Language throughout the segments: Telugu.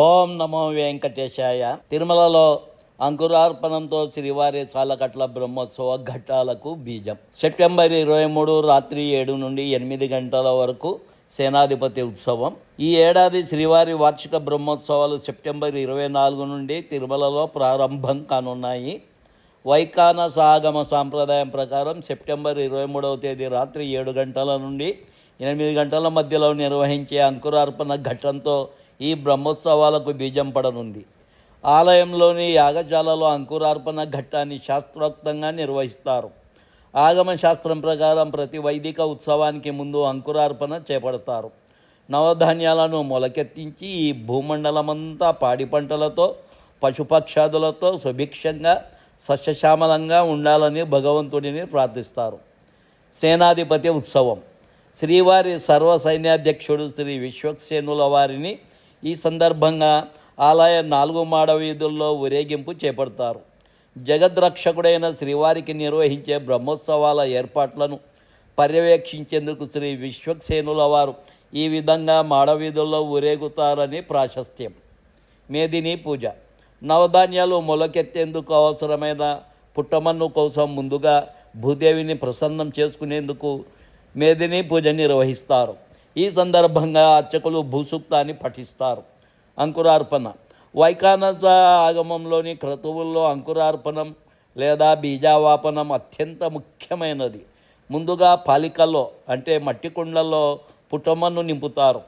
ఓం నమో వెంకటేశాయ. తిరుమలలో అంకురార్పణంతో శ్రీవారి సాలకట్ల బ్రహ్మోత్సవ ఘట్టాలకు బీజం. సెప్టెంబర్ ఇరవై మూడు రాత్రి ఏడు నుండి ఎనిమిది గంటల వరకు సేనాధిపతి ఉత్సవం. ఈ ఏడాది శ్రీవారి వార్షిక బ్రహ్మోత్సవాలు సెప్టెంబర్ ఇరవై నాలుగు నుండి తిరుమలలో ప్రారంభం కానున్నాయి. వైకాన సాగమ సాంప్రదాయం ప్రకారం సెప్టెంబర్ ఇరవై మూడవ తేదీ రాత్రి ఏడు గంటల నుండి ఎనిమిది గంటల మధ్యలో నిర్వహించే అంకురార్పణ ఘట్టంతో ఈ బ్రహ్మోత్సవాలకు బీజం పడనుంది. ఆలయంలోని యాగశాలలో అంకురార్పణ ఘట్టాన్ని శాస్త్రోక్తంగా నిర్వహిస్తారు. ఆగమ శాస్త్రం ప్రకారం ప్రతి వైదిక ఉత్సవానికి ముందు అంకురార్పణ చేపడతారు. నవధాన్యాలను మొలకెత్తించి ఈ భూమండలమంతా పాడి పంటలతో పశుపక్షాదులతో సుభిక్షంగా సస్యశ్యామలంగా ఉండాలని భగవంతుడిని ప్రార్థిస్తారు. సేనాధిపతి ఉత్సవం. శ్రీవారి సర్వ సైన్యాధ్యక్షుడు శ్రీ విశ్వక్సేనుల వారిని ఈ సందర్భంగా ఆలయ నాలుగు మాడ వీధుల్లో ఊరేగింపు చేపడతారు. జగద్రక్షకుడైన శ్రీవారికి నిర్వహించే బ్రహ్మోత్సవాల ఏర్పాట్లను పర్యవేక్షించేందుకు శ్రీ విశ్వక్సేనుల వారు ఈ విధంగా మాడవీధుల్లో ఊరేగుతారని ప్రాశస్త్యం. మేదిని పూజ. నవధాన్యాలు మొలకెత్తేందుకు అవసరమైన పుట్టమన్ను కోసం ముందుగా భూదేవిని ప్రసన్నం చేసుకునేందుకు మేదిని పూజ నిర్వహిస్తారు. ఈ సందర్భంగా అర్చకులు భూసూక్తాన్ని పఠిస్తారు. అంకురార్పణ. వైకానస ఆగమంలోని క్రతువుల్లో అంకురార్పణం లేదా బీజావాపనం అత్యంత ముఖ్యమైనది. ముందుగా పాలికల్లో అంటే మట్టి కుండల్లో పుటమను నింపుతారు.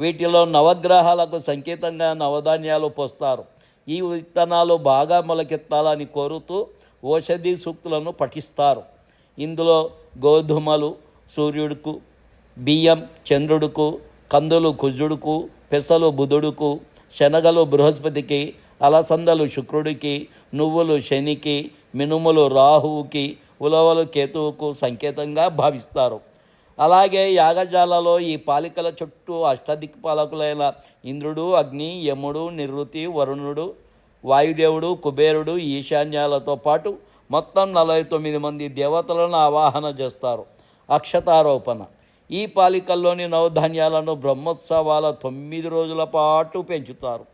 వీటిలో నవగ్రహాలకు సంకేతంగా నవధాన్యాలు పోస్తారు. ఈ విత్తనాలు బాగా మొలకెత్తాలని కోరుతూ ఓషధి సూక్తులను పఠిస్తారు. ఇందులో గోధుమలు సూర్యుడుకు బియ్యం చంద్రుడుకు కందులు కుజుడుకు పెసలు బుధుడుకు శనగలు బృహస్పతికి అలసందలు శుక్రుడికి నువ్వులు శనికి మినుములు రాహువుకి ఉలవలు కేతువుకు సంకేతంగా భావిస్తారు. అలాగే యాగజాలలో ఈ పాలికల చుట్టూ అష్టదిక్పాలకులైన ఇంద్రుడు అగ్ని యముడు నిరుతి వరుణుడు వాయుదేవుడు కుబేరుడు ఈశాన్యాలతో పాటు మొత్తం నలభై తొమ్మిది మంది దేవతలను ఆవాహన చేస్తారు. అక్షతారోపణ. ఈ పాలికల్లోని నవధాన్యాలను బ్రహ్మోత్సవాల తొమ్మిది రోజుల పాటు పెంచుతారు.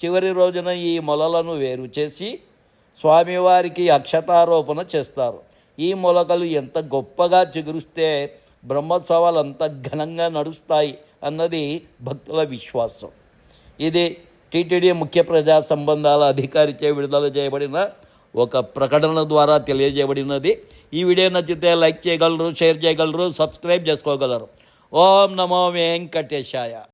చివరి రోజున ఈ మొలలను వేరు చేసి స్వామివారికి అక్షతారోపణ చేస్తారు. ఈ మొలకలు ఎంత గొప్పగా చిగురిస్తే బ్రహ్మోత్సవాలు అంత ఘనంగా నడుస్తాయి అన్నది భక్తుల విశ్వాసం. ఇది టీటీడీ ముఖ్య ప్రజా సంబంధాల అధికారిచే విడుదల చేయబడిన ఒక ప్రకటన ద్వారా తెలియజేయబడినది. ఈ వీడియో నచ్చితే లైక్ చేయగలరు షేర్ చేయగలరు సబ్స్క్రైబ్ చేసుకోగలరు. ఓం నమో వెంకటేశాయ.